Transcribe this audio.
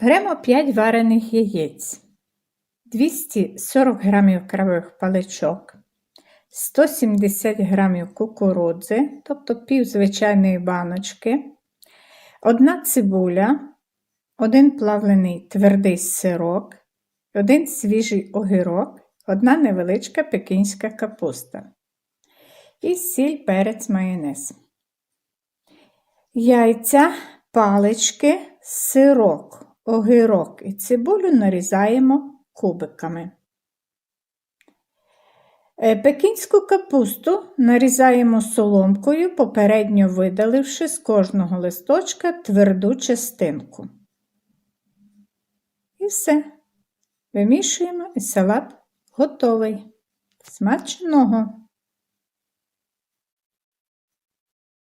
Беремо 5 варених яєць, 240 г кравих паличок, 170 г кукурудзи, тобто пів звичайної баночки, одна цибуля, один плавлений твердий сирок, один свіжий огірок, одна невеличка пекінська капуста. І сіль, перець, майонез. Яйця, палички, сирок, огірок і цибулю нарізаємо кубиками. Е, Пекінську капусту нарізаємо соломкою, попередньо видаливши з кожного листочка тверду частинку. І все. Вимішуємо і салат готовий. Смачного!